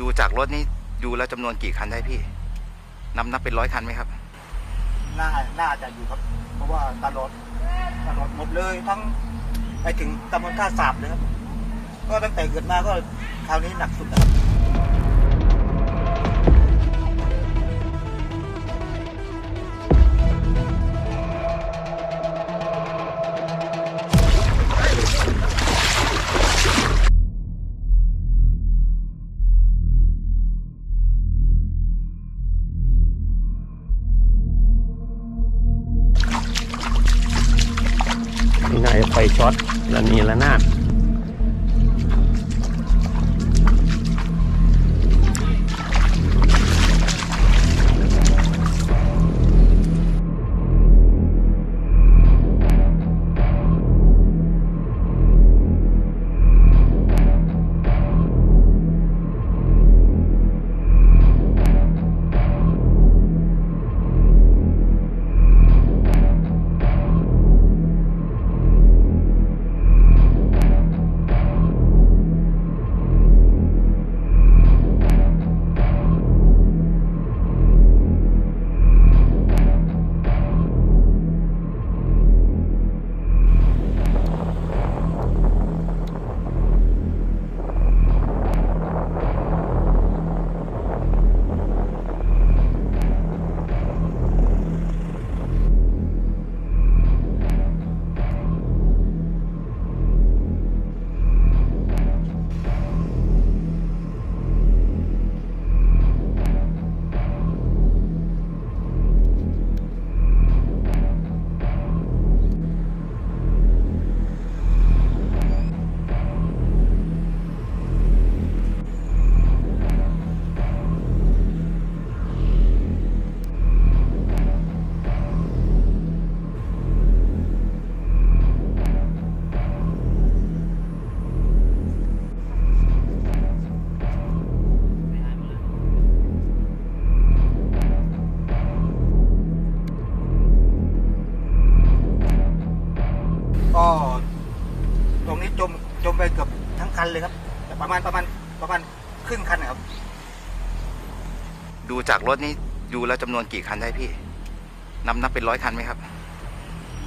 ดูจากรถนี้ดูแล้วจำนวนกี่คันได้พี่นับนับเป็นร้อยคันไหมครับ น่า น่าจะอยู่ครับ เพราะว่าตลอดตลอดหมดเลยทั้งไปถึงตำบลท่าสาบเลยครับ ก็ตั้งแต่เกิดมาก็คราวนี้หนักสุดนะครับ นี่นาจะไฟช็อตระนีระนาด ตรงนี้จมจมไปเกือบทั้งคันเลยครับแต่ประมาณประมาณประมาณครึ่งคันนะครับ ดูจากรถนี่ดูแล้วจำนวนกี่คันได้พี่นับนับเป็นร้อยคันไหมครับ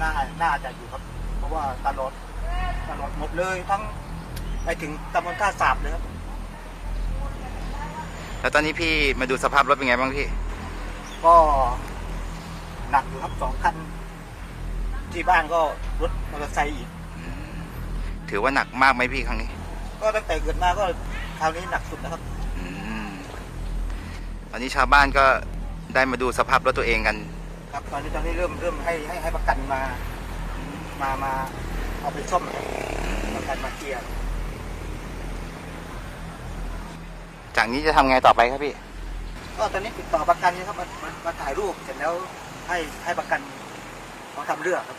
น่า น่าจะอยู่ครับ เพราะว่าตลอดตลอดหมดเลยทั้งไปถึงตำบลท่าสาบเลยครับ แล้วตอนนี้พี่มาดูสภาพรถเป็นไงบ้างพี่ ก็หนักอยู่ครับสองคัน ที่บ้านก็รถมอเตอร์ไซค์อีก ถือว่าหนักมากไหมพี่ครั้งนี้ ก็ตั้งแต่เกิดมาก็คราวนี้หนักสุดนะครับ อืมตอนนี้ชาวบ้านก็ได้มาดูสภาพรถตัวเองกัน ครับตอนนี้ตอนนี้เริ่มเริ่มให้ให้ให้ประกันมา มามาเอาไปซ่อมประกันมาเคลียร์จากนี้จะทำไงต่อไปครับพี่ ก็ตอนนี้ติดต่อประกันนะครับมามามาถ่ายรูปเสร็จแล้วให้ให้ประกันเขาทำเรื่องครับ